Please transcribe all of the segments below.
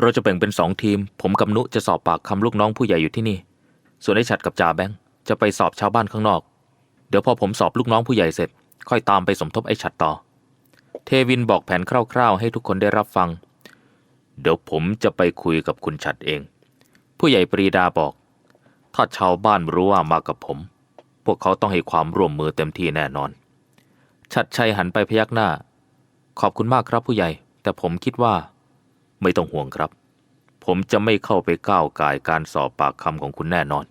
เราจะแบ่งเป็นสองทีม ผมกับนุจะสอบปากคำลูกน้องผู้ใหญ่อยู่ที่นี่ ส่วนไอ้ฉัดกับจ่าแบงค์จะไปสอบชาวบ้านข้างนอก เดี๋ยวพอผมสอบลูกน้องผู้ใหญ่เสร็จ ค่อยตามไปสมทบไอ้ฉัดต่อ เทวินบอกแผนคร่าวๆ ให้ทุกคนได้รับฟัง เดี๋ยวผมจะไปคุยกับคุณฉัดเอง ผู้ใหญ่ปรีดาบอก ถ้าชาวบ้านรู้ว่ามากับผม พวกเขาต้องให้ความร่วมมือเต็มที่แน่นอนชัดชัยหันไปพยักหน้า ขอบคุณมากครับผู้ใหญ่ แต่ผมคิดว่า ไม่ต้องห่วงครับ ผมจะไม่เข้าไปก้าวก่ายการสอบปากคำของคุณแน่นอน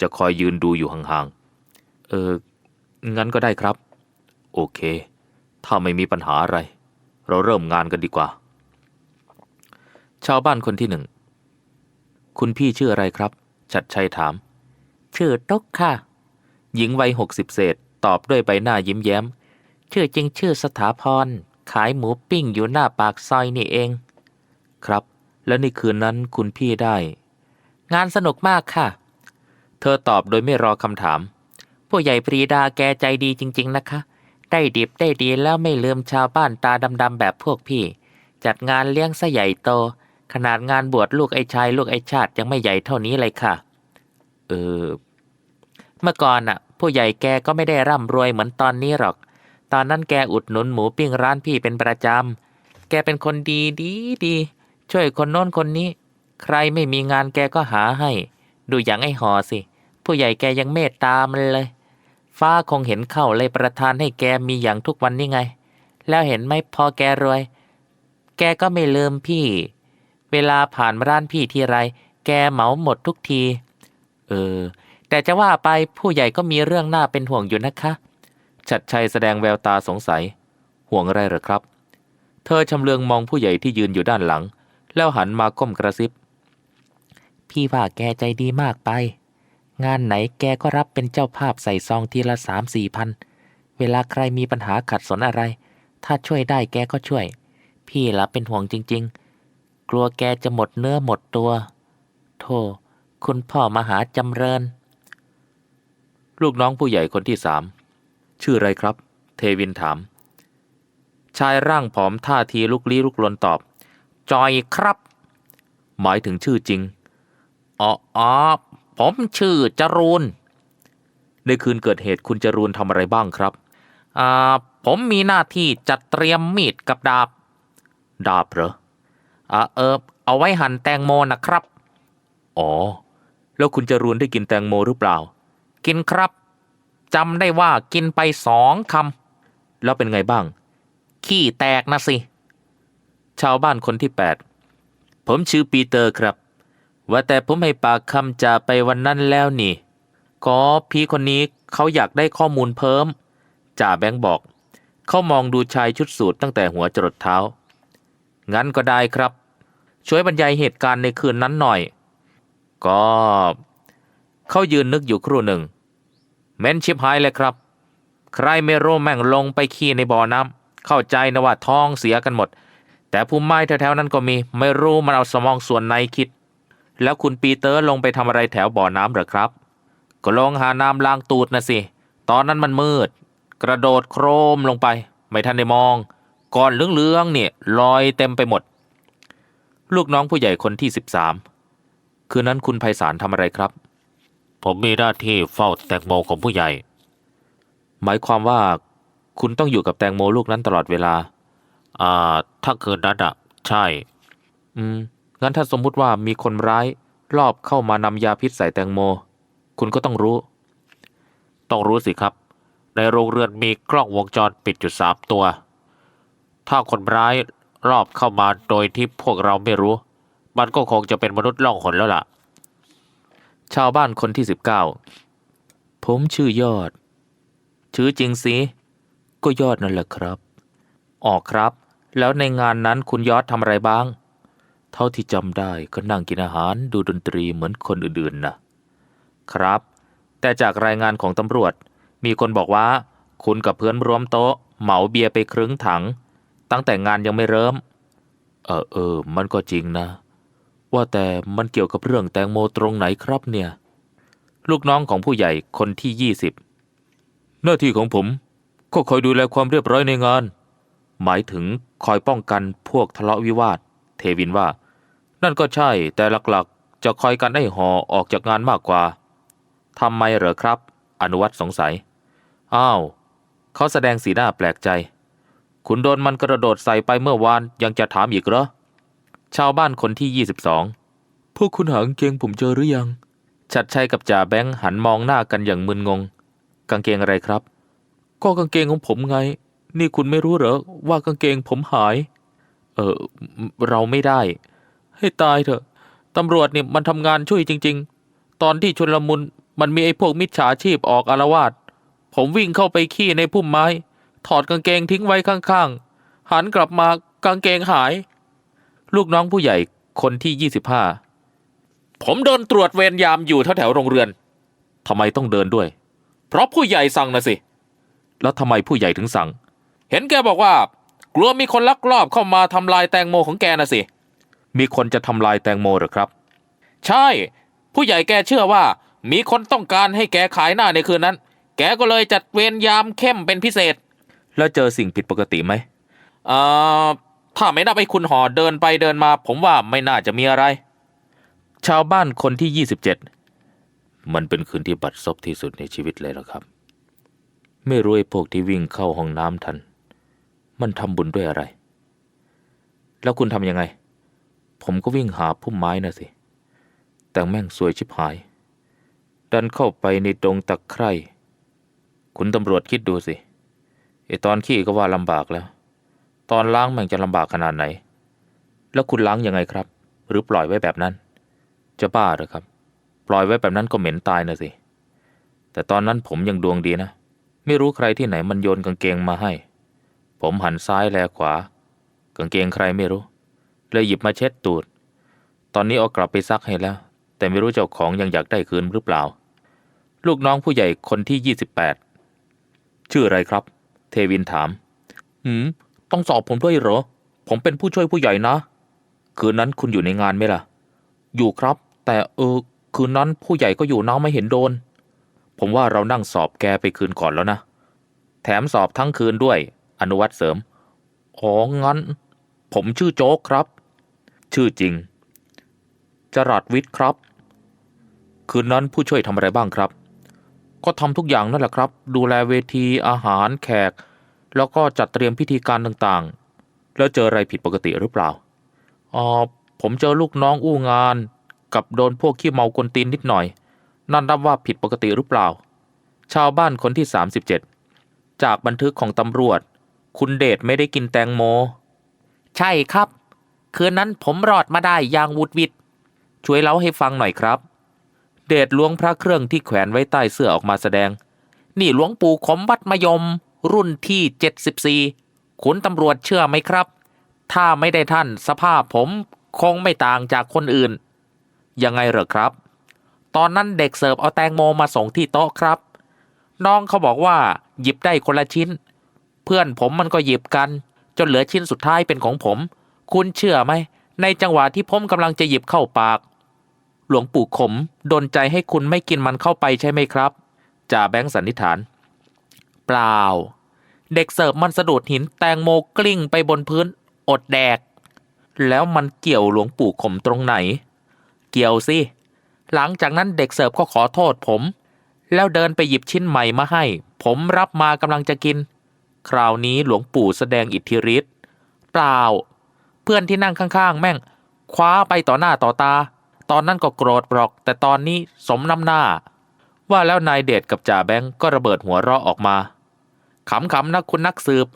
จะคอยยืนดูอยู่ห่างๆ เออ งั้นก็ได้ครับ โอเค ถ้าไม่มีปัญหาอะไร เราเริ่มงานกันดีกว่า ชาวบ้านคนที่หนึ่ง คุณพี่ชื่ออะไรครับ ชัดชัยถาม ชื่อตุ๊กค่ะ หญิงวัยหกสิบเศษ ตอบด้วยใบหน้ายิ้มแย้ม ชื่อจริงชื่อสถาพรขายหมูปิ้งอยู่หน้าปากซอยนี่เอง ครับ แล้วในคืนนั้นคุณพี่ได้ งานสนุกมากค่ะ เธอตอบโดยไม่รอคำถาม ผู้ใหญ่ปรีดาแกใจดีจริง ๆ นะคะ ได้ดิบได้ดีแล้วไม่ลืมชาวบ้านตาดำๆแบบพวกพี่ จัดงานเลี้ยงซะใหญ่โต ขนาดงานบวชลูกไอ้ชาย ลูกไอ้ชาติยังไม่ใหญ่เท่านี้เลยค่ะ เออ เมื่อก่อนน่ะผู้ใหญ่แกก็ไม่ได้ร่ำรวยเหมือนตอนนี้หรอก ตอนนั้นแกอุดหนุนหมูปิ้งร้านพี่เป็นประจำแกเป็นคนดีดีดี ช่วยคนโน้นคนนี้ ใครไม่มีงานแกก็หาให้ ดูอย่างไอ้หอสิ ผู้ใหญ่แกยังเมตตามันเลย ฟ้าคงเห็นเข้าเลยประทานให้แกมีอย่างทุกวันนี่ไง แล้วเห็นไหมพอแกรวย แกก็ไม่ลืมพี่ เวลาผ่านร้านพี่ทีไร แกเหมาหมดทุกที เออ แต่จะว่าไปผู้ใหญ่ก็มีเรื่องน่าเป็นห่วงอยู่นะคะชัดชัยแสดงแววตาสงสัย ห่วงอะไรหรอครับ เธอชำเลืองมองผู้ใหญ่ที่ยืนอยู่ด้านหลัง แล้วหันมาก้มกระซิบ พี่ว่าแกใจดีมากไป งานไหนแกก็รับเป็นเจ้าภาพใส่ซองทีละสามสี่พัน เวลาใครมีปัญหาขัดสนอะไร ถ้าช่วยได้แกก็ช่วย พี่ละเป็นห่วงจริง ๆ กลัวแกจะหมดเนื้อหมดตัว โธ่คุณพ่อมหาจำเริญ ลูกน้องผู้ใหญ่คนที่สามชื่ออะไรครับ เทวินถาม ชายร่างผอมท่าทีลุกลี้ลุกลนตอบ จอยครับ หมายถึงชื่อจริงอ๋ออผมชื่อจรูนในคืนเกิดเหตุคุณจรูนทำอะไรบ้างครับอ่าผมมีหน้าที่จัดเตรียมมีดกับดาบ ดาบเหรออ่าเออเอาไว้หั่นแตงโมนะครับ อ๋อ แล้วคุณจรูนได้กินแตงโมหรือเปล่า กินครับจำได้ว่ากินไปสองคำแล้วเป็นไงบ้าง ขี้แตกนะสิ ชาวบ้านคนที่แปดผมชื่อปีเตอร์ครับ ว่าแต่ผมให้ปากคำจ่าไปวันนั้นแล้วนี่ก็พี่คนนี้เขาอยากได้ข้อมูลเพิ่มจ่าแบงค์บอก เขามองดูชายชุดสูทตั้งแต่หัวจรดเท้า งั้นก็ได้ครับ ช่วยบรรยายเหตุการณ์ในคืนนั้นหน่อย ก็เขายืนนึกอยู่ครู่หนึ่ง เม้นชิบหายเลยครับ ใครไม่รู้แม่งลงไปขี้ในบ่อน้ำเข้าใจนะว่าท้องเสียกันหมด แต่ผู้ไม้แถวๆนั้นก็มี ไม่รู้มันเอาสมองส่วนไหนคิด แล้วคุณปีเตอร์ลงไปทำอะไรแถวบ่อน้ำเหรอครับ ก็ลงหาน้ำล้างตูดนะสิ ตอนนั้นมันมืด กระโดดโครมลงไป ไม่ทันได้มอง ก่อนเหลืองๆเนี่ยลอยเต็มไปหมด ลูกน้องผู้ใหญ่คนที่สิบสามคืนนั้นคุณไพศาลทำอะไรครับ ผมมีหน้าที่เฝ้าแตงโมของผู้ใหญ่ หมายความว่าคุณต้องอยู่กับแตงโมลูกนั้นตลอดเวลา อ่า ถ้าคืนนั้นอะใช่ อืม งั้นถ้าสมมุติว่ามีคนร้ายรอบเข้ามานำยาพิษใส่แตงโม คุณก็ต้องรู้ ต้องรู้สิครับ ในโรงเรือนมีกล้องวงจรปิดอยู่สามตัว ถ้าคนร้ายรอบเข้ามาโดยที่พวกเราไม่รู้ มันก็คงจะเป็นมนุษย์ล่องหนแล้วล่ะ ชาวบ้านคนที่สิบเก้าผมชื่อยอด ชื่อจริงสิ ก็ยอดนั่นแหละครับ ออกครับ แล้วในงานนั้นคุณยอดทำอะไรบ้าง เท่าที่จำได้ก็นั่งกินอาหารดูดนตรีเหมือนคนอื่นๆนะครับ แต่จากรายงานของตำรวจ มีคนบอกว่า คุณกับเพื่อนร่วมโต๊ะ เหมาเบียร์ไปครึ่งถัง ตั้งแต่งานยังไม่เริ่ม เออเออ มันก็จริงนะ ว่าแต่มันเกี่ยวกับเรื่องแตงโมตรงไหนครับเนี่ย ลูกน้องของผู้ใหญ่คนที่ยี่สิบหน้าที่ของผมก็คอยดูแลความเรียบร้อยในงาน หมายถึงคอยป้องกันพวกทะเลาะวิวาท เทวินว่า นั่นก็ใช่ แต่หลักๆ จะคอยกันให้หอออกจากงานมากกว่าทำไมเหรอครับ อนุวัตสงสัย อ้าวเขาแสดงสีหน้าแปลกใจ คุณโดนมันกระโดดใส่ไปเมื่อวาน ยังจะถามอีกเหรอ ชาวบ้านคนที่ 22 พวกคุณหางเกงผมเจอหรือยัง ชัดชัยกับจ่าแบงค์หันมองหน้ากันอย่างมึนงง กางเกงอะไรครับ ก็กางเกงของผมไง นี่คุณไม่รู้เหรอว่ากางเกงผมหาย เออเราไม่ได้ ให้ตายเถอะตำรวจเนี่ยมันทำงานช่วยจริง ๆ ตอนที่ชนลมุนมันมีไอ้พวกมิจฉาชีพออกอารวาสผมวิ่งเข้าไปขี้ในพุ่มไม้ ถอดกางเกงทิ้งไว้ข้างๆ หันกลับมากางเกงหาย ลูกน้องผู้ใหญ่คนที่ 25 ผมเดินตรวจเวรยามอยู่แถวๆโรงเรือนทำไมต้องเดินด้วย เพราะผู้ใหญ่สั่งนะสิ แล้วทำไมผู้ใหญ่ถึงสั่ง เห็นแกบอกว่า กลัวมีคนลักลอบเข้ามาทำลายแตงโมของแกนะสิ มีคนจะทำลายแตงโมเหรอครับ ใช่ ผู้ใหญ่แกเชื่อว่า มีคนต้องการให้แกขายหน้าในคืนนั้น แกก็เลยจัดเวรยามเข้มเป็นพิเศษ แล้วเจอสิ่งผิดปกติไหมเอ่อถ้าไม่นับให้คุณหอเดินไปเดินมา ผมว่าไม่น่าจะมีอะไร ชาวบ้านคนที่ 27 มันเป็นคืนที่บัดซบที่สุดในชีวิตเลยละครับ ไม่รู้ไอ้พวกที่วิ่งเข้าห้องน้ำทัน มันทำบุญด้วยอะไร แล้วคุณทำยังไง ผมก็วิ่งหาพุ่มไม้นะสิ แต่แม่งสวยชิบหาย ดันเข้าไปในดงตะไคร่ คุณตำรวจคิดดูสิไอตอนขี้ก็ว่าลำบากแล้ว ตอนล้างแม่งจะลำบากขนาดไหน แล้วคุณล้างยังไงครับ หรือปล่อยไว้แบบนั้น จะบ้าเหรอครับ ปล่อยไว้แบบนั้นก็เหม็นตายนะสิ แต่ตอนนั้นผมยังดวงดีนะ ไม่รู้ใครที่ไหนมันโยนกางเกงมาให้ ผมหันซ้ายแลขวา กางเกงใครไม่รู้ เลยหยิบมาเช็ดตูด ตอนนี้เอากลับไปซักให้แล้ว แต่ไม่รู้เจ้าของยังอยากได้คืนหรือเปล่า ลูกน้องผู้ใหญ่คนที่ 28 ชื่ออะไรครับ เทวินถาม หืม ต้องสอบผมด้วยเหรอ ผมเป็นผู้ช่วยผู้ใหญ่นะ คืนนั้นคุณอยู่ในงานไหมล่ะ อยู่ครับ แต่เออ คืนนั้นผู้ใหญ่ก็อยู่น้าไม่เห็นโดน ผมว่าเรานั่งสอบแกไปคืนก่อนแล้วนะ แถมสอบทั้งคืนด้วย อนุวัตเสริมอ๋องั้น ผมชื่อโจ๊กครับ ชื่อจริง จรัดวิทย์ครับ คืนนั้นผู้ช่วยทำอะไรบ้างครับ ก็ทำทุกอย่างนั่นแหละครับ ดูแลเวทีอาหารแขก แล้วก็จัดเตรียมพิธีการต่างๆ แล้วเจออะไรผิดปกติหรือเปล่าอ๋อผมเจอลูกน้องอู้งาน กับโดนพวกขี้เมากวนตีนนิดหน่อย นั่นนับว่าผิดปกติหรือเปล่า ชาวบ้านคนที่ 37 จากบันทึกของตำรวจ คุณเดชไม่ได้กินแตงโม ใช่ครับ คืนนั้นผมรอดมาได้อย่างวุดวิดช่วยเล่าให้ฟังหน่อยครับ เดชล้วงพระเครื่องที่แขวนไว้ใต้เสื้อออกมาแสดง นี่หลวงปู่ขมวัดมยม รุ่นที่74คุณตำรวจเชื่อไหมครับ ถ้าไม่ได้ท่านสภาพผมคงไม่ต่างจากคนอื่น ยังไงเหรอครับ ตอนนั้นเด็กเสิร์ฟเอาแตงโมมาส่งที่โต๊ะครับ น้องเขาบอกว่าหยิบได้คนละชิ้น เพื่อนผมมันก็หยิบกัน จนเหลือชิ้นสุดท้ายเป็นของผม คุณเชื่อไหม ในจังหวะที่ผมกำลังจะหยิบเข้าปาก หลวงปู่ขมดนใจให้คุณไม่กินมันเข้าไปใช่ไหมครับจ่าแบงค์สันนิษฐาน เปล่า เด็กเสิร์ฟมันสะดุดหินแตงโมกลิ้งไปบนพื้น อดแดก แล้วมันเกี่ยวหลวงปู่ขมตรงไหน เกี่ยวสิหลังจากนั้นเด็กเสิร์ฟก็ขอโทษผม แล้วเดินไปหยิบชิ้นใหม่มาให้ ผมรับมากำลังจะกิน คราวนี้หลวงปู่แสดงอิทธิฤทธิ์เปล่า เพื่อนที่นั่งข้างๆ แม่ง คว้าไปต่อหน้าต่อตา ตอนนั้นก็โกรธบรอก แต่ตอนนี้สมน้ำหน้า ว่าแล้วนายเดชกับจ่าแบงก์ก็ระเบิดหัวเราะออกมาขำๆนะคุณนักสืบ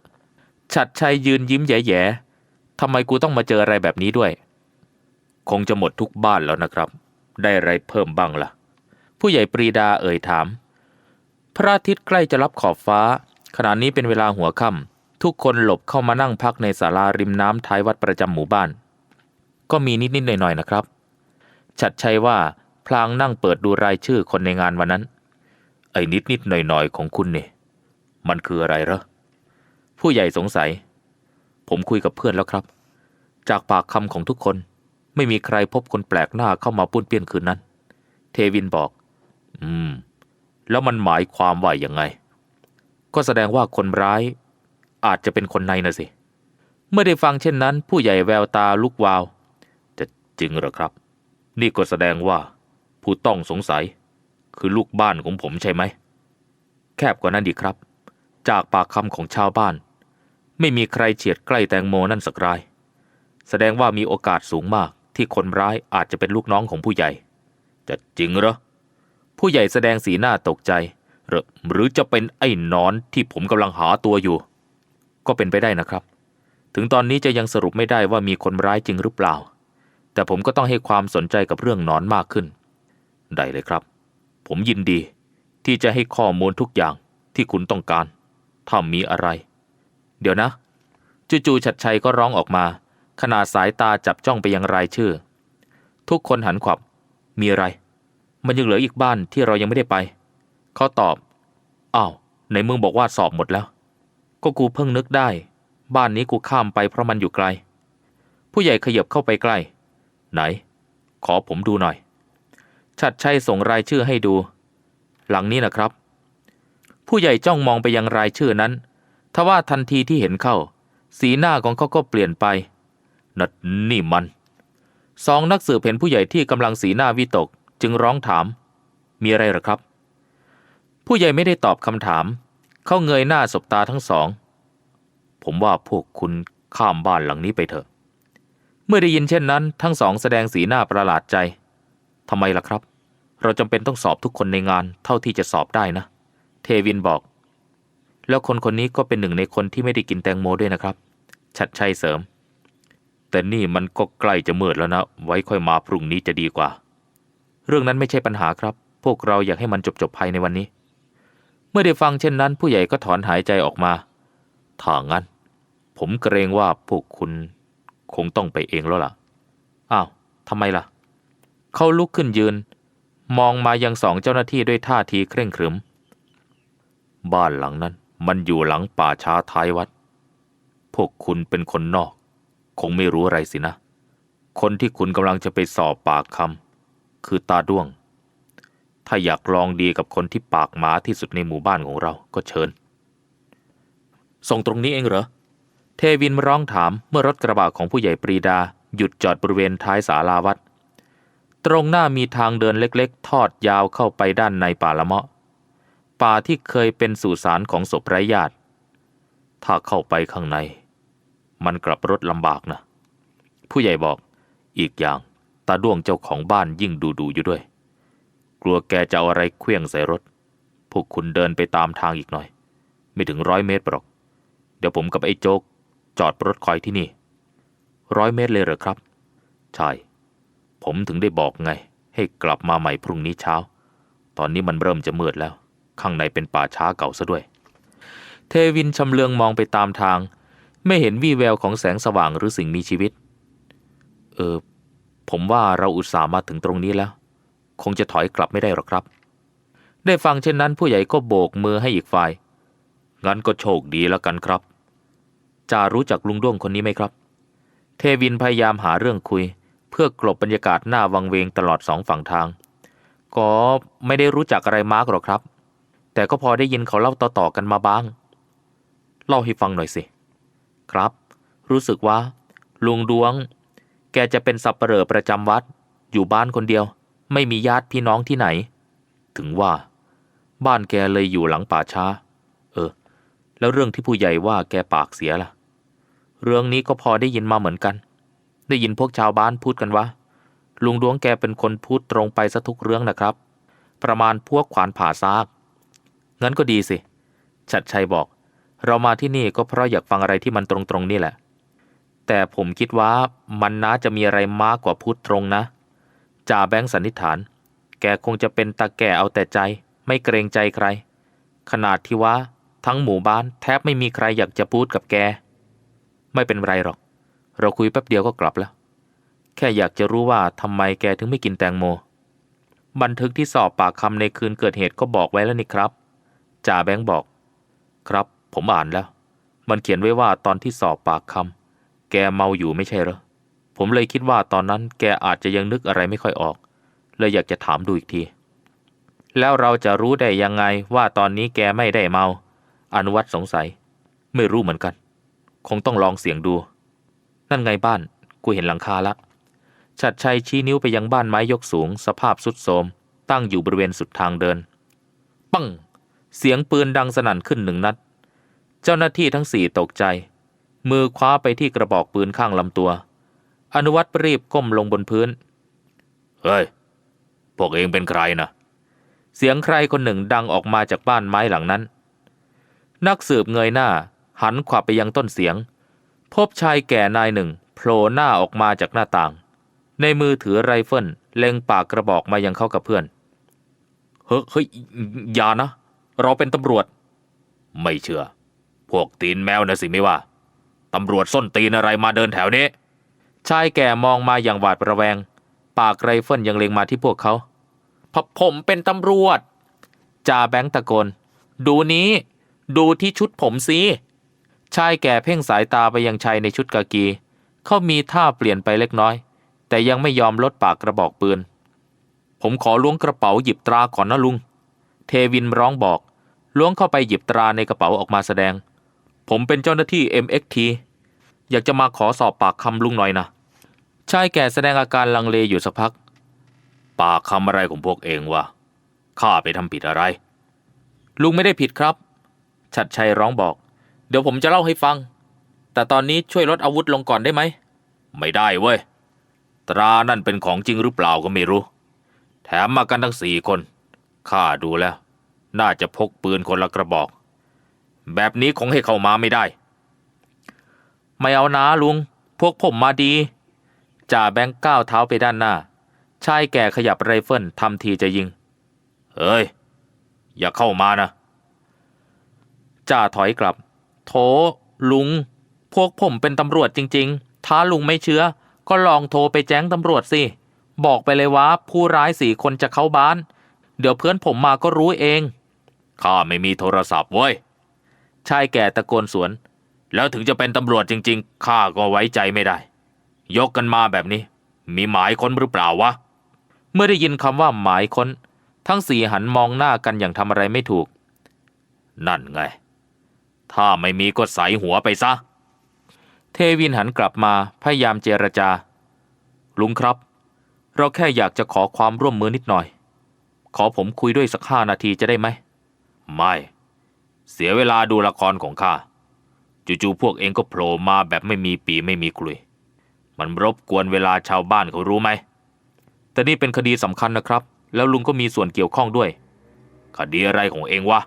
ฉัดชัยยืนยิ้มแย่ๆทำไมกูต้องมาเจออะไรแบบนี้ด้วย คงจะหมดทุกบ้านแล้วนะครับ ได้อะไรเพิ่มบ้างล่ะ ผู้ใหญ่ปรีดาเอ่ยถาม พระอาทิตย์ใกล้จะรับขอบฟ้า ขณะนี้เป็นเวลาหัวค่ำทุกคนหลบเข้ามานั่งพักในศาลาริมน้ำท้ายวัดประจำหมู่บ้าน ก็มีนิดๆหน่อยๆนะครับ ชัดชัยว่าพลางนั่งเปิดดูรายชื่อคนในงานวันนั้น ไอ้นิดๆหน่อยๆของคุณเนี่ยมันคืออะไรเหรอผู้ใหญ่สงสัย ผมคุยกับเพื่อนแล้วครับ จากปากคำของทุกคน ไม่มีใครพบคนแปลกหน้าเข้ามาปุ้นเปี้ยนคืนนั้น เทวินบอก อืม แล้วมันหมายความว่ายังไง ก็แสดงว่าคนร้ายอาจจะเป็นคนในนะสิ เมื่อได้ฟังเช่นนั้น ผู้ใหญ่แววตาลุกวาว จะจริงหรอครับ นี่ก็แสดงว่าผู้ต้องสงสัย คือลูกบ้านของผมใช่ไหม แคบกว่านั้นดีครับ จากปากคำของชาวบ้าน ไม่มีใครเฉียดใกล้แตงโมนั่นสักราย แสดงว่ามีโอกาสสูงมากที่คนร้ายอาจจะเป็นลูกน้องของผู้ใหญ่ จะจริงเหรอ ผู้ใหญ่แสดงสีหน้าตกใจ หรือหรือจะเป็นไอ้นอนที่ผมกำลังหาตัวอยู่ ก็เป็นไปได้นะครับ ถึงตอนนี้จะยังสรุปไม่ได้ว่ามีคนร้ายจริงหรือเปล่า แต่ผมก็ต้องให้ความสนใจกับเรื่องนอนมากขึ้น ได้เลยครับ ผมยินดี ที่จะให้ข้อมูลทุกอย่างที่คุณต้องการ ถ้ามีอะไร เดี๋ยวนะจู่ๆชัดชัยก็ร้องออกมาขณะสายตาจับจ้องไปยังรายชื่อ ทุกคนหันขวับ มีอะไร มันยังเหลืออีกบ้านที่เรายังไม่ได้ไป เขาตอบอ้าวไหนมึงบอกว่าสอบหมดแล้ว ก็กูเพิ่งนึกได้ บ้านนี้กูข้ามไปเพราะมันอยู่ไกล ผู้ใหญ่ขยับเข้าไปใกล้ ไหน ขอผมดูหน่อย ชัดชัยส่งรายชื่อให้ดู หลังนี้นะครับ ผู้ใหญ่จ้องมองไปยังรายชื่อนั้นทว่าทันทีที่เห็นเข้า สีหน้าของเขาก็เปลี่ยนไปนัดนี่มันสองนักสืบเห็นผู้ใหญ่ที่กำลังสีหน้าวิตก จึงร้องถาม มีอะไรหรอครับ ผู้ใหญ่ไม่ได้ตอบคำถาม เขาเงยหน้าสบตาทั้งสอง ผมว่าพวกคุณข้ามบ้านหลังนี้ไปเถอะ เมื่อได้ยินเช่นนั้น ทั้งสองแสดงสีหน้าประหลาดใจทำไมล่ะครับ เราจำเป็นต้องสอบทุกคนในงานเท่าที่จะสอบได้นะ เทวินบอก แล้วคนคนนี้ก็เป็นหนึ่งในคนที่ไม่ได้กินแตงโมด้วยนะครับ ชัดชัยเสริม แต่นี่มันก็ใกล้จะมืดแล้วนะ ไว้ค่อยมาพรุ่งนี้จะดีกว่า เรื่องนั้นไม่ใช่ปัญหาครับ พวกเราอยากให้มันจบๆภายในวันนี้ มื่อได้ฟังเช่นนั้น ผู้ใหญ่ก็ถอนหายใจออกมา ถ้างั้น ผมเกรงว่าพวกคุณคงต้องไปเองแล้วล่ะ อ้าวทำไมล่ะ เขาลุกขึ้นยืน มองมายังสองเจ้าหน้าที่ด้วยท่าทีเคร่งครึม บ้านหลังนั้น มันอยู่หลังป่าช้าท้ายวัด พวกคุณเป็นคนนอก คงไม่รู้อะไรสินะ คนที่คุณกำลังจะไปสอบปากคำคือตาด้วง ถ้าอยากลองดีกับคนที่ปากหมาที่สุดในหมู่บ้านของเราก็เชิญ ส่งตรงนี้เองเหรอ เทวินร้องถามเมื่อรถกระบะของผู้ใหญ่ปรีดา หยุดจอดบริเวณท้ายศาลาวัด ตรงหน้ามีทางเดินเล็กๆ ทอดยาวเข้าไปด้านในป่าละเมาะ ป่าที่เคยเป็นสุสานของศพไร้ญาติ ถ้าเข้าไปข้างใน มันกลับรถลำบากนะ ผู้ใหญ่บอก อีกอย่างตาด้วงเจ้าของบ้านยิ่งดูดูอยู่ด้วย ลัวแกจะเอาอะไรเคลื่องใส่รถ พวกคุณเดินไปตามทางอีกหน่อย ไม่ถึงร้อยเมตรหรอก เดี๋ยวผมกับไอ้โจ๊กจอดรถคอยที่นี่ร้อยเมตรเลยเหรอครับ ใช่ ผมถึงได้บอกไง ให้กลับมาใหม่พรุ่งนี้เช้า ตอนนี้มันเริ่มจะมืดแล้ว ข้างในเป็นป่าช้าเก่าซะด้วย เทวินชำเลืองมองไปตามทาง ไม่เห็นวี่แววของแสงสว่างหรือสิ่งมีชีวิต เออ ผมว่าเราอุตส่าห์มาถึงตรงนี้แล้ว คงจะถอยกลับไม่ได้หรอกครับ ได้ฟังเช่นนั้นผู้ใหญ่ก็โบกมือให้อีกฝ่าย งั้นก็โชคดีแล้วกันครับจารู้จักลุงด้วงคนนี้ไหมครับ เทวินพยายามหาเรื่องคุย เพื่อกลบบรรยากาศหน้าวังเวงตลอดสองฝั่งทาง ก็ไม่ได้รู้จักอะไรมากหรอกครับ แต่ก็พอได้ยินเขาเล่าต่อๆกันมาบ้าง เล่าให้ฟังหน่อยสิ ครับ รู้สึกว่า ลุงดวง แกจะเป็นสับเปลอประจำวัด อยู่บ้านคนเดียว ไม่มีญาติพี่น้องที่ไหน ถึงว่า บ้านแกเลยอยู่หลังป่าช้า เออ แล้วเรื่องที่ผู้ใหญ่ว่าแกปากเสียล่ะ เรื่องนี้ก็พอได้ยินมาเหมือนกัน ได้ยินพวกชาวบ้านพูดกันว่า ลุงดวงแกเป็นคนพูดตรงไปซะทุกเรื่องนะครับ ประมาณพวกขวานผ่าซาก งั้นก็ดีสิ ชัดชัยบอก เรามาที่นี่ก็เพราะอยากฟังอะไรที่มันตรงๆนี่แหละ แต่ผมคิดว่ามันน่าจะมีอะไรมากกว่าพูดตรงนะ จ่าแบงค์สันนิษฐาน แกคงจะเป็นตาแก่เอาแต่ใจ ไม่เกรงใจใคร ขนาดที่ว่าทั้งหมู่บ้านแทบไม่มีใครอยากจะพูดกับแก ไม่เป็นไรหรอก เราคุยแป๊บเดียวก็กลับแล้ว แค่อยากจะรู้ว่าทำไมแกถึงไม่กินแตงโม บันทึกที่สอบปากคำในคืนเกิดเหตุก็บอกไว้แล้วนี่ครับ จ่าแบงค์บอก ครับ ผมอ่านแล้ว มันเขียนไว้ว่าตอนที่สอบปากคำแกเมาอยู่ไม่ใช่เหรอ ผมเลยคิดว่าตอนนั้นแกอาจจะยังนึกอะไรไม่ค่อยออกเลยอยากจะถามดูอีกที แล้วเราจะรู้ได้ยังไงว่าตอนนี้แกไม่ได้เมา อนุวัตสงสัย ไม่รู้เหมือนกัน คงต้องลองเสียงดู นั่นไงบ้าน กูเห็นหลังคาละ ชัดชัยชี้นิ้วไปยังบ้านไม้ยกสูง สภาพสุดโทมตั้งอยู่บริเวณสุดทางเดิน ปัง เสียงปืนดังสนั่นขึ้นหนึ่งนัด เจ้าหน้าที่ทั้งสี่ตกใจ มือคว้าไปที่กระบอกปืนข้างลำตัว อนุวัตรีบก้มลงบนพื้น เฮ้ย พวกเองเป็นใครนะเสียงใครคนหนึ่งดังออกมาจากบ้านไม้หลังนั้น นักสืบเงยหน้า หันขวับไปยังต้นเสียง พบชายแก่นายหนึ่งโผล่หน้าออกมาจากหน้าต่าง ในมือถือไรเฟิลเล็งปากกระบอกมายังเขากับเพื่อน เฮ้ยเฮ้ยอย่านะ เราเป็นตำรวจ ไม่เชื่อ พวกตีนแมวนะสิไม่ว่า ตำรวจส้นตีนอะไรมาเดินแถวนี้ ชายแก่มองมาอย่างหวาดระแวง ปากไรเฟิลยังเล็งมาที่พวกเขาพผมเป็นตำรวจจ่าแบงค์ตะโกนดูนี้ ดูที่ชุดผมสิชายแก่เพ่งสายตาไปยังชายในชุดกากี เขามีท่าเปลี่ยนไปเล็กน้อย แต่ยังไม่ยอมลดปากกระบอกปืน ผมขอล้วงกระเป๋าหยิบตราก่อนนะลุง เทวินร้องบอก ล้วงเข้าไปหยิบตราในกระเป๋าออกมาแสดง ผมเป็นเจ้าหน้าที่ MXT อยากจะมาขอสอบปากคำลุงหน่อยนะ ชายแก่แสดงอาการลังเลอยู่สักพัก ปากคำอะไรของพวกเองวะ ข้าไปทำผิดอะไร ลุงไม่ได้ผิดครับ ชัดชัยร้องบอก เดี๋ยวผมจะเล่าให้ฟัง แต่ตอนนี้ช่วยลดอาวุธลงก่อนได้ไหม ไม่ได้เว้ย ตรานั่นเป็นของจริงหรือเปล่าก็ไม่รู้ แถมมากันทั้งสี่คน ข้าดูแล้ว น่าจะพกปืนคนละกระบอก แบบนี้คงให้เข้ามาไม่ได้ ไม่เอานะลุง พวกผมมาดี จ่าแบงค์ก้าวเท้าไปด้านหน้า ชายแก่ขยับไรเฟิลทำทีจะยิง เฮ้ย อย่าเข้ามานะ จ่าถอยกลับ โถ ลุง พวกผมเป็นตำรวจจริง ๆ ถ้าลุงไม่เชื่อ ก็ลองโทรไปแจ้งตำรวจสิ บอกไปเลยว่าผู้ร้ายสี่คนจะเข้าบ้าน เดี๋ยวเพื่อนผมมาก็รู้เอง ข้าไม่มีโทรศัพท์เว้ย ชายแก่ตะโกนสวน แล้วถึงจะเป็นตำรวจจริง ๆ ข้าก็ไว้ใจไม่ได้ ยกกันมาแบบนี้ มีหมายค้นหรือเปล่าวะ เมื่อได้ยินคำว่าหมายค้น ทั้งสี่หันมองหน้ากันอย่างทำอะไรไม่ถูก นั่นไง ถ้าไม่มีก็ใส่หัวไปซะ เทวินหันกลับมาพยายามเจรจา ลุงครับ เราแค่อยากจะขอความร่วมมือนิดหน่อย ขอผมคุยด้วยสักห้านาทีจะได้ไหม ไม่ เสียเวลาดูละครของข้าจู่ๆพวกเองก็โผล่มาแบบไม่มีปีไม่มีกลุย มันรบกวนเวลาชาวบ้านเขารู้ไหม แต่นี่เป็นคดีสำคัญนะครับ แล้วลุงก็มีส่วนเกี่ยวข้องด้วย คดีอะไรของเองวะ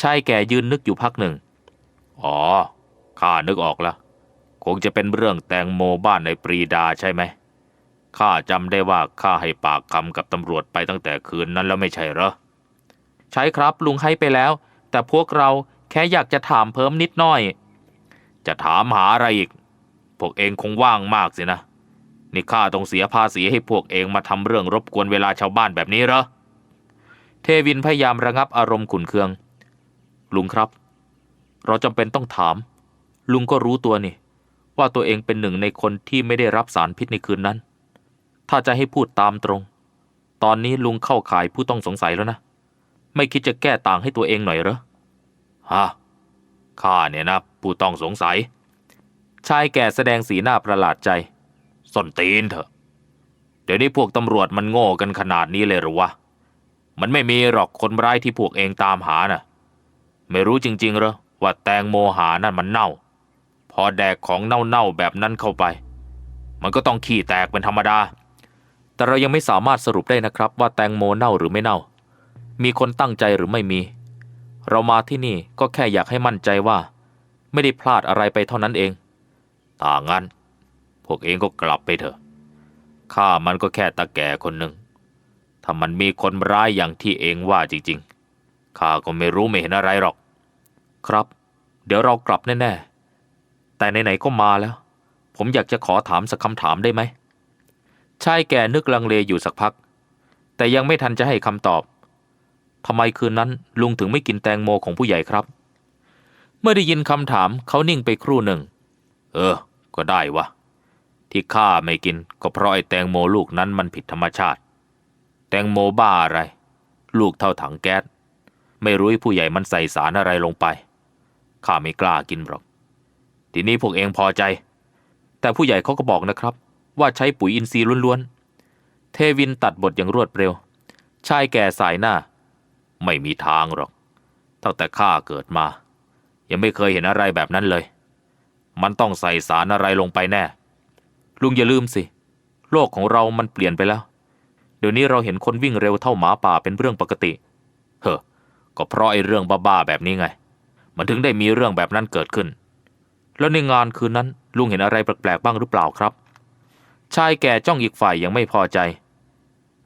ชายแก่ยืนนึกอยู่พักหนึ่ง อ๋อ ข้านึกออกแล้ว คงจะเป็นเรื่องแตงโมบ้านในปรีดาใช่ไหม ข้าจำได้ว่าข้าให้ปากคำกับตำรวจไปตั้งแต่คืนนั้นแล้วไม่ใช่เหรอ ใช่ครับลุงให้ไปแล้ว แต่พวกเราแค่อยากจะถามเพิ่มนิดหน่อย จะถามหาอะไรอีก พวกเองคงว่างมากสินะ นี่ข้าต้องเสียภาษีให้พวกเองมาทำเรื่องรบกวนเวลาชาวบ้านแบบนี้เหรอ เทวินพยายามระงับอารมณ์ขุนเคือง ลุงครับ เราจำเป็นต้องถาม ลุงก็รู้ตัวนี่ ว่าตัวเองเป็นหนึ่งในคนที่ไม่ได้รับสารพิษในคืนนั้น ถ้าจะให้พูดตามตรง ตอนนี้ลุงเข้าข่ายผู้ต้องสงสัยแล้วนะ ไม่คิดจะแก้ต่างให้ตัวเองหน่อยเหรอฮะข้าเนี่ยนะผู้ต้องสงสัย ชายแก่แสดงสีหน้าประหลาดใจส้นตีนเถอะ เดี๋ยวนี้พวกตำรวจมันโง่กันขนาดนี้เลยหรือวะ มันไม่มีหรอกคนร้ายที่พวกเองตามหาน่ะ ไม่รู้จริงๆเหรอว่าแตงโมหานั่นมันเน่า พอแดกของเน่าๆแบบนั้นเข้าไป มันก็ต้องขี้แตกเป็นธรรมดา แต่เรายังไม่สามารถสรุปได้นะครับ ว่าแตงโมเน่าหรือไม่เน่า มีคนตั้งใจหรือไม่มี เรามาที่นี่ก็แค่อยากให้มั่นใจว่า ไม่ได้พลาดอะไรไปเท่านั้นเอง ถ้างั้น พวกเองก็กลับไปเถอะ ข้ามันก็แค่ตาแก่คนหนึ่ง ถ้ามันมีคนร้ายอย่างที่เองว่าจริงๆ ข้าก็ไม่รู้ไม่เห็นอะไรหรอก ครับ เดี๋ยวเรากลับแน่ๆ แต่ไหนๆก็มาแล้ว ผมอยากจะขอถามสักคำถามได้ไหม ชายแก่นึกลังเลอยู่สักพัก แต่ยังไม่ทันจะให้คำตอบทำไมคืนนั้นลุงถึงไม่กินแตงโมของผู้ใหญ่ครับ เมื่อได้ยินคำถามเขานิ่งไปครู่หนึ่ง เออ ก็ได้วะ ที่ข้าไม่กินก็เพราะไอ้แตงโมลูกนั้นมันผิดธรรมชาติ แตงโมบ้าอะไร ลูกเท่าถังแก๊ส ไม่รู้ผู้ใหญ่มันใส่สารอะไรลงไป ข้าไม่กล้ากินหรอก ทีนี้พวกเองพอใจ แต่ผู้ใหญ่เขาก็บอกนะครับ ว่าใช้ปุ๋ยอินทรีย์ล้วนๆ เทวินตัดบทอย่างรวดเร็ว ชายแก่สายหน้า ไม่มีทางหรอก ตั้งแต่ข้าเกิดมา ยังไม่เคยเห็นอะไรแบบนั้นเลย มันต้องใส่สารอะไรลงไปแน่ ลุงอย่าลืมสิ โลกของเรามันเปลี่ยนไปแล้ว เดี๋ยวนี้เราเห็นคนวิ่งเร็วเท่าหมาป่าเป็นเรื่องปกติ เฮ้อก็เพราะไอ้เรื่องบ้าๆแบบนี้ไง มันถึงได้มีเรื่องแบบนั้นเกิดขึ้น แล้วในงานคืนนั้น ลุงเห็นอะไรแปลกๆบ้างหรือเปล่าครับ ชายแก่จ้องอีกฝ่ายยังไม่พอใจ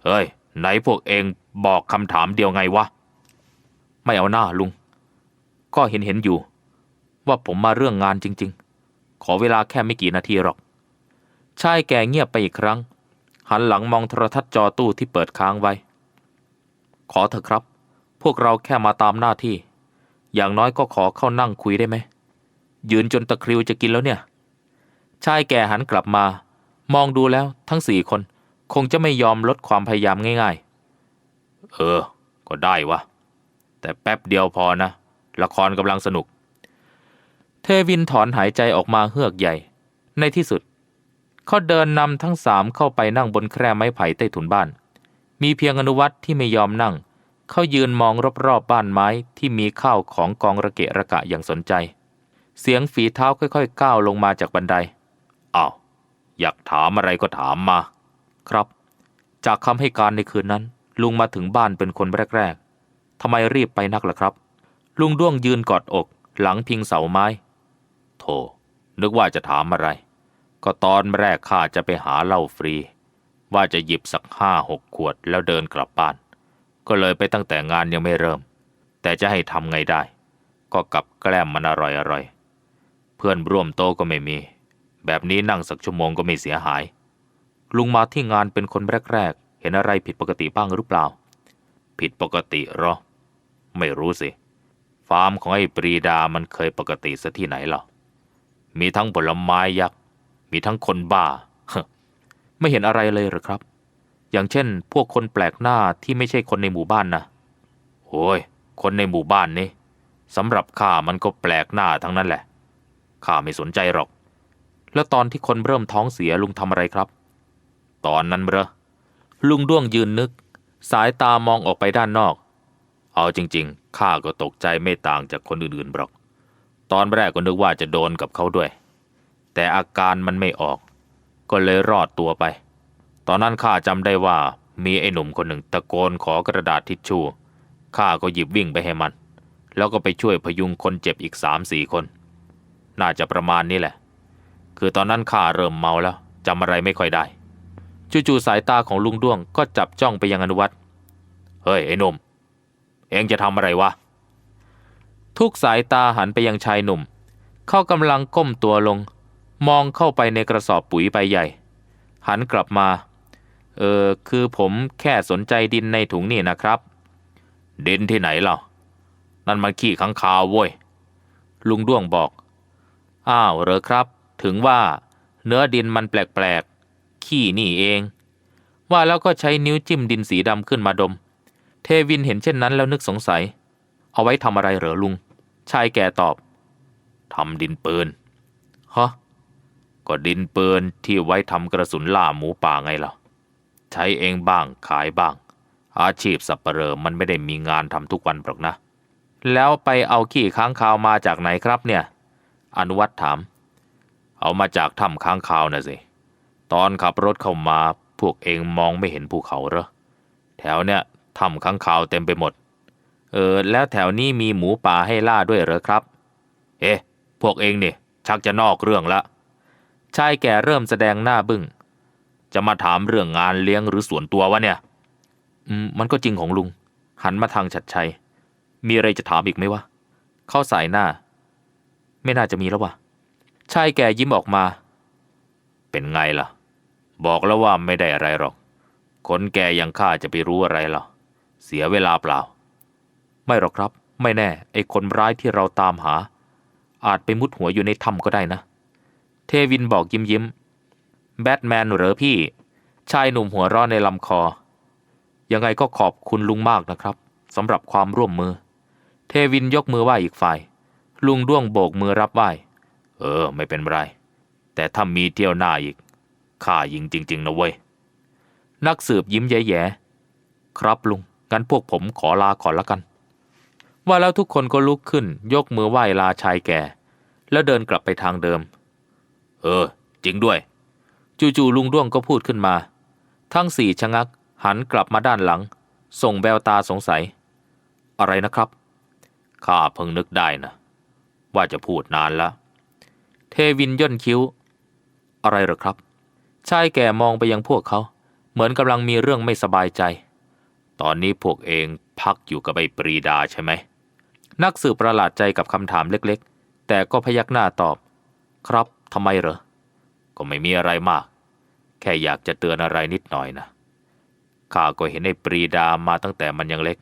เฮ้ย ไหนพวกเองบอกคำถามเดียวไงวะ ไม่เอาหน้าลุง ก็เห็นเห็นอยู่ ว่าผมมาเรื่องงานจริง ๆ ขอเวลาแค่ไม่กี่นาทีหรอก ชายแก่เงียบไปอีกครั้ง หันหลังมองโทรทัศน์จอตู้ที่เปิดค้างไว้ ขอเถอะครับ พวกเราแค่มาตามหน้าที่ อย่างน้อยก็ขอเข้านั่งคุยได้ไหม ยืนจนตะคริวจะกินแล้วเนี่ย ชายแก่หันกลับมา มองดูแล้วทั้งสี่คน คงจะไม่ยอมลดความพยายามง่าย ๆ เออ ก็ได้วะ แต่แป๊บเดียวพอนะ ละครกำลังสนุก เทวินถอนหายใจออกมาเฮือกใหญ่ ในที่สุด เขาเดินนำทั้งสามเข้าไปนั่งบนแคร่ไม้ไผ่ใต้ถุนบ้าน มีเพียงอนุวัตที่ไม่ยอมนั่ง เขายืนมองรอบๆบบ้านไม้ที่มีข้าวของกองระเกะระกะอย่างสนใจ เสียงฝีเท้าค่อยๆ ก้าวลงมาจากบันไดอ้าวอยากถามอะไรก็ถามมา ครับ จากคำให้การในคืนนั้น ลุงมาถึงบ้านเป็นคนแรกๆทำไมรีบไปนักล่ะครับ ลุงด้วงยืนกอดอก หลังพิงเสาไม้ ธ่นึกว่าจะถามอะไร ก็ตอนแรกข้าจะไปหาเหล้าฟรี ว่าจะหยิบสักห้าหกขวดแล้วเดินกลับบ้าน ก็เลยไปตั้งแต่งานยังไม่เริ่ม แต่จะให้ทำไงได้ ก็กลับแกล้มมันอร่อยอร่อยๆเพื่อนร่วมโต๊ะก็ไม่มี แบบนี้นั่งสักชั่วโมงก็ไม่เสียหาย ลุงมาที่งานเป็นคนแรกๆ เห็นอะไรผิดปกติบ้างหรือเปล่า ผิดปกติหรอ ไม่รู้สิ ฟาร์มของไอ้ปรีดามันเคยปกติซะที่ไหนหรอ มีทั้งผลไม้ยักษ์ มีทั้งคนบ้า ไม่เห็นอะไรเลยหรือครับ อย่างเช่น พวกคนแปลกหน้าที่ไม่ใช่คนในหมู่บ้านนะโอ้ย คนในหมู่บ้านนี่สำหรับข้ามันก็แปลกหน้าทั้งนั้นแหละ ข้าไม่สนใจหรอก แล้วตอนที่คนเริ่มท้องเสียลุงทำอะไรครับ ตอนนั้นเบ้อลุงด้วงยืนนึก สายตามองออกไปด้านนอก เอาจริง ๆ ข้าก็ตกใจไม่ต่างจากคนอื่นๆหรอก ตอนแรกก็นึกว่าจะโดนกับเขาด้วย แต่อาการมันไม่ออก ก็เลยรอดตัวไป ตอนนั้นข้าจำได้ว่ามีไอ้หนุ่มคนหนึ่งตะโกนขอกระดาษทิชชู่ข้าก็หยิบวิ่งไปให้มัน แล้วก็ไปช่วยพยุงคนเจ็บอีกสามสี่คน น่าจะประมาณนี้แหละ คือตอนนั้นข้าเริ่มเมาแล้วจำอะไรไม่ค่อยได้จู่ๆสายตาของลุงด้วงก็จับจ้องไปยังอนุวัตเฮ้ยไอ้หนุ่ม เอ็งจะทำอะไรวะ ทุกสายตาหันไปยังชายหนุ่ม เขากำลังก้มตัวลง มองเข้าไปในกระสอบปุ๋ยใบใหญ่ หันกลับมา เออคือผมแค่สนใจดินในถุงนี่นะครับ ดินที่ไหนเล่านั่นมันขี้ข้างคาวเว้ย ลุงด้วงบอก อ้าวเหรอครับ ถึงว่า เนื้อดินมันแปลกๆ ขี้นี่เอง ว่าแล้วก็ใช้นิ้วจิ้มดินสีดำขึ้นมาดม เทวินเห็นเช่นนั้นแล้วนึกสงสัย เอาไว้ทำอะไรเหรอลุง ชายแก่ตอบทำดินปืนฮะก็ดินปืนที่ไว้ทำกระสุนล่าหมูป่าไงล่ะ ใช้เองบ้างขายบ้าง อาชีพสับปเหร่อมันไม่ได้มีงานทำทุกวันหรอกนะ แล้วไปเอาขี้ค้างคาวมาจากไหนครับเนี่ย อนุวัตถาม เอามาจากถ้ำค้างคาวนะสิ ตอนขับรถเข้ามาพวกเองมองไม่เห็นภูเขาเหรอ แถวเนี้ยถ้ำค้างคาวเต็มไปหมด เออแล้วแถวนี้มีหมูป่าให้ล่าด้วยเหรอครับ เอ๊ะ พวกเองเนี่ยชักจะนอกเรื่องละชายแก่เริ่มแสดงหน้าบึง้ง จะมาถามเรื่องงานเลี้ยงหรือส่วนตัววะเนี่ย อืมมันก็จริงของลุง หันมาทางชัดชัย มีอะไรจะถามอีกไหมวะ เข้าสายหน้า ไม่น่าจะมีแล้ววะชายแก่ยิ้มออกมา เป็นไงล่ะ บอกแล้วว่าไม่ได้อะไรหรอก คนแก่อยังข้าจะไปรู้อะไรหรอ เสียเวลาเปล่า ไม่หรอกครับ ไม่แน่ ไอ้คนร้ายที่เราตามหา อาจไปมุดหัวอยู่ในถ้ำก็ได้นะ เทวินบอกยิ้มยิ้ม แบทแมนเหรอพี่ ชายหนุ่มหัวร้อนในลำคอ ยังไงก็ขอบคุณลุงมากนะครับสำหรับความร่วมมือ เทวินยกมือไหว้อีกฝ่าย ลุงด้วงโบกมือรับไหว้ เออ ไม่เป็นไร แต่ถ้ามีเที่ยวหน้าอีกข้ายิงจริง ๆ นะเว้ย นักสืบยิ้มแย่ๆ ครับลุง งั้นพวกผมขอลาก่อนละกัน ว่าแล้วทุกคนก็ลุกขึ้น ยกมือไหว้ลาชายแก่ แล้วเดินกลับไปทางเดิม เออ จริงด้วย จู่ๆลุงด้วงก็พูดขึ้นมา ทั้งสี่ชะงัก หันกลับมาด้านหลัง ส่งแววตาสงสัย อะไรนะครับข้าเพิ่งนึกได้นะ ว่าจะพูดนานแล้ว เทวินย่นคิ้ว อะไรหรอครับ ชายแก่มองไปยังพวกเขา เหมือนกำลังมีเรื่องไม่สบายใจ ตอนนี้พวกเองพักอยู่กับไอ้ปรีดาใช่ไหม นักสืบประหลาดใจกับคำถามเล็กๆ แต่ก็พยักหน้าตอบ ครับทำไมเหรอ ก็ไม่มีอะไรมาก แค่อยากจะเตือนอะไรนิดหน่อยนะข้าก็เห็นไอ้ปรีดามาตั้งแต่มันยังเล็ก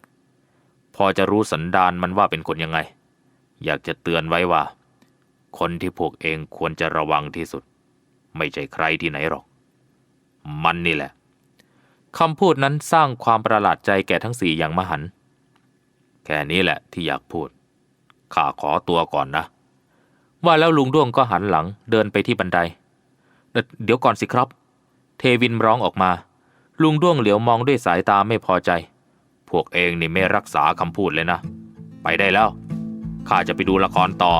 พอจะรู้สันดานมันว่าเป็นคนยังไง อยากจะเตือนไว้ว่า คนที่พวกเองควรจะระวังที่สุด ไม่ใช่ใครที่ไหนหรอก มันนี่แหละคำพูดนั้นสร้างความประหลาดใจแก่ทั้งสี่อย่างมหันต์ แค่นี้แหละที่อยากพูด ข้าขอตัวก่อนนะ ว่าแล้วลุงด้วงก็หันหลังเดินไปที่บันได เดี๋ยวก่อนสิครับ เทวินร้องออกมา ลุงด้วงเหลียวมองด้วยสายตาไม่พอใจ พวกเองนี่ไม่รักษาคำพูดเลยนะ ไปได้แล้ว ข้าจะไปดูละครต่อ